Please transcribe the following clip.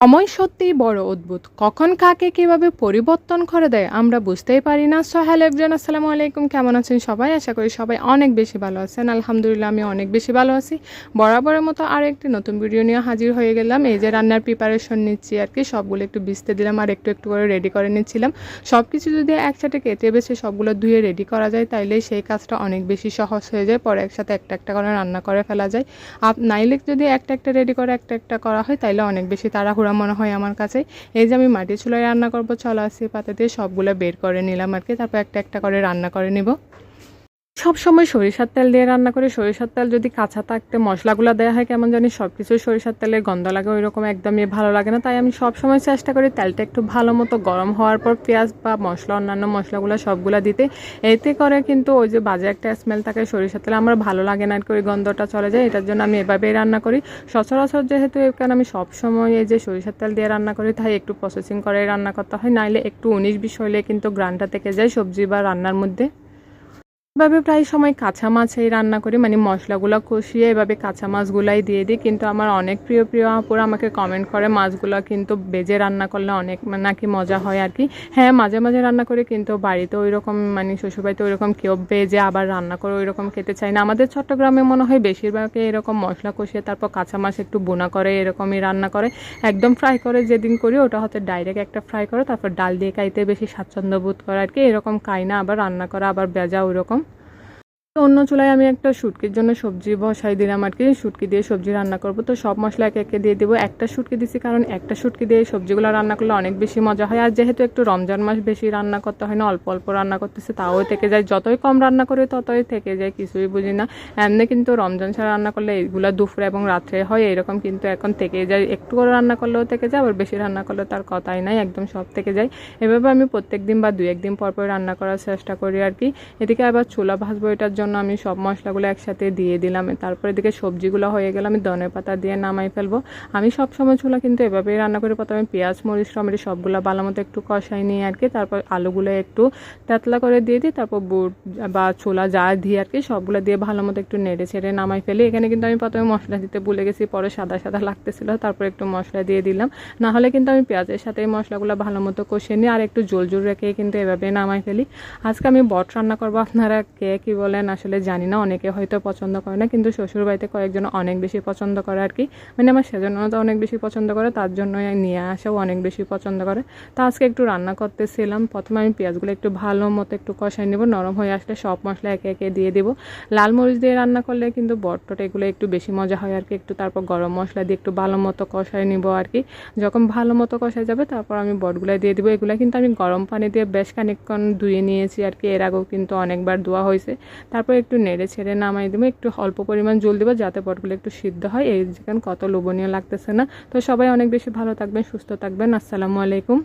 সময় সত্যিই বড় অদ্ভুত। কখন কাকে কীভাবে পরিবর্তন করে দেয় আমরা বুঝতেই পারি না। সো, হ্যালো আসসালামু আলাইকুম। কেমন আছেন সবাই? আশা করি সবাই অনেক বেশি ভালো আছেন। আলহামদুলিল্লাহ, আমি অনেক বেশি ভালো আছি। বরাবরের মতো আর একটি নতুন ভিডিও নিয়ে হাজির হয়ে গেলাম। এই যে রান্নার প্রিপারেশন নিচ্ছি আর কি, সবগুলো একটু বিছতে দিলাম আর একটু একটু করে রেডি করে নিচ্ছিলাম। সব কিছু যদি একসাথে কেটে বেছে সবগুলো ধুয়ে রেডি করা যায়, তাইলে সেই কাজটা অনেক বেশি সহজ হয়ে যায়। পরে একসাথে একটা একটা করে রান্না করে ফেলা যায়। আপ, নাইলে যদি একটা একটা রেডি করে একটা একটা করা হয়, তাইলে অনেক বেশি তাড়াহুড়া মনে হয় আমার কাছে। এই যে আমি মাটির চুলায় রান্না করব, চলো আসি পাতা দিয়ে সবগুলো বের করে নিলাম আর কি তারপর একটা একটা করে রান্না করে নিব। সব সময় সরিষার তেল দিয়ে রান্না করে, সরিষার তেল যদি কাঁচা থাকতে মশলাগুলো দেওয়া হয়, কেমন জানি সব কিছু সরিষার তেলের গন্ধ লাগে ওই রকম একদমই ভালো লাগে না। তাই আমি সব সময় চেষ্টা করি তেলটা একটু ভালো মতো গরম হওয়ার পর পেঁয়াজ বা মশলা, অন্যান্য মশলাগুলো সবগুলো দিতে। এতে করে কিন্তু ওই যে বাজে একটা স্মেল থাকে সরিষার তেল, আমার ভালো লাগে না আর কি ওই গন্ধটা চলে যায়, এটার জন্য আমি এভাবেই রান্না করি। সচরাচর যেহেতু এখানে আমি সব সময় এই যে সরিষার তেল দিয়ে রান্না করি, তাই একটু প্রসেসিং করে রান্না করতে হয়, নাইলে একটু উনিশ বিশ হইলে কিন্তু গ্রানটা থেকে যায় সবজি বা রান্নার মধ্যে। এভাবে প্রায় সময় কাঁচা মাছেই রান্না করি মানে মশলাগুলো কষিয়ে এভাবে কাঁচা মাছগুলাই দিয়ে দিই। কিন্তু আমার অনেক প্রিয় প্রিয় আপুরা আমাকে কমেন্ট করে, মাছগুলো কিন্তু বেজে রান্না করলে অনেক নাকি মজা হয় আর কি? হ্যাঁ মাঝে মাঝে রান্না করি, কিন্তু বাড়িতে ওই রকম মানে শ্বশুরবাড়িতে ওই রকম কেউ বেজে আবার রান্না করে ওই রকম খেতে চাই না। আমাদের চট্টগ্রামে মনে হয় বেশিরভাগই এরকম মশলা কষিয়ে তারপর কাঁচা মাছ একটু বোনা করে, এরকমই রান্না করে। একদম ফ্রাই করে যেদিন করি, ওটা হচ্ছে ডাইরেক্ট একটা ফ্রাই করে, তারপর ডাল দিয়ে খাইতে বেশি স্বাচ্ছন্দ্য বোধ করে আর কি। এরকম খাই না, আবার রান্না করা, আবার বেজা ওই রকম তো অন্য চুলায় আমি একটা শুটকির জন্য সবজি বসাই দিলাম আর কি। শুটকি দিয়ে সবজি রান্না করব। তো সব মশলা একে একে দিয়ে দেবো। একটা শুটকি দিছি কারণ একটা শুটকি দিয়ে সবজিগুলো রান্না করলে অনেক বেশি মজা হয়। আর যেহেতু একটু রমজান মাস বেশি রান্না করতে হয় না, অল্প অল্প রান্না করতেছে, তাও থেকে যায়। যতই কম রান্না করি, ততই থেকে যায়, কিছুই বুঝি না। এমনি কিন্তু রমজান ছাড়া রান্না করলে এইগুলো দুপুরে এবং রাত্রে হয়, এরকম কিন্তু এখন থেকে যায়। একটু করে রান্না করলেও থেকে যায়, আবার বেশি রান্না করলে তার কথাই নাই, একদম সব থেকে যায়। এভাবে আমি প্রত্যেক দিন বা দু একদিন পর পর রান্না করার চেষ্টা করি আর কি। এদিকে আবার চুলা ভাজবো এটার জন্য। আমি সব মশলাগুলো একসাথে দিয়ে দিলাম। তারপরে এদিকে সবজিগুলো হয়ে গেলে, আমি ধনে পাতা দিয়ে নামাই ফেলব। আমি সব সময় চুলা কিন্তু এভাবেই রান্না করি। প্রথমে পেঁয়াজ, মরিচ, টমেটো সবগুলো ভালো মতো একটু কষাই নিয়ে আর কি। তারপর আলুগুলো একটু তেতলা করে দিয়ে দিই। তারপর বুট বা ছোলা যা দিয়ে আর কি, সবগুলো দিয়ে ভালো মতো একটু নেড়ে ছেড়ে নামাই ফেলি। এখানে কিন্তু আমি প্রথমে মশলা দিতে ভুলে গেছি, পরে সাদা সাদা লাগতেছিল, তারপর একটু মশলা দিয়ে দিলাম। না হলে কিন্তু আমি পেঁয়াজের সাথে এই মশলাগুলো ভালো মতো কষিয়ে নিই আর একটু জোল জোল রেখে কিন্তু এভাবে নামাই ফেলি। আজকে আমি বট রান্না করব। আপনারা কে কী বলেন? আসলে জানি না, অনেকে হয়তো পছন্দ করে না, কিন্তু শ্বশুর বাড়িতে কয়েকজন অনেক বেশি পছন্দ করে আর কি। মানে আমার সেজন্য তো অনেক বেশি পছন্দ করে, তার জন্য নিয়ে আসাও অনেক বেশি পছন্দ করে। তা আজকে একটু রান্না করতেছিলাম, প্রথমে আমি পেঁয়াজগুলো একটু ভালো মতো একটু কষাই নেব, নরম হয়ে আসলে সব মশলা একে একে দিয়ে দেবো। লাল মরিচ দিয়ে রান্না করলে কিন্তু বটটা এগুলো একটু বেশি মজা হয় আর কি, একটু তারপর গরম মশলা দিয়ে একটু ভালো মতো কষাই নিব আর কি। যখন ভালো মতো কষাই যাবে, তারপর আমি বটগুলো দিয়ে দেবো। এগুলো কিন্তু আমি গরম পানি দিয়ে বেশ খানিকক্ষণ ধুয়ে নিয়েছি আর কি, এর আগেও কিন্তু অনেকবার ধোয়া হয়েছে। তারপর একটু নেড়ে ছেড়ে নামাই দেবো, একটু অল্প পরিমাণ জল দেবো যাতে পটগুলো একটু সিদ্ধ হয়। এই যেখানে কত লোভনীয় লাগতেছে না। তো সবাই অনেক বেশি ভালো থাকবেন, সুস্থ থাকবেন। আসসালামু আলাইকুম।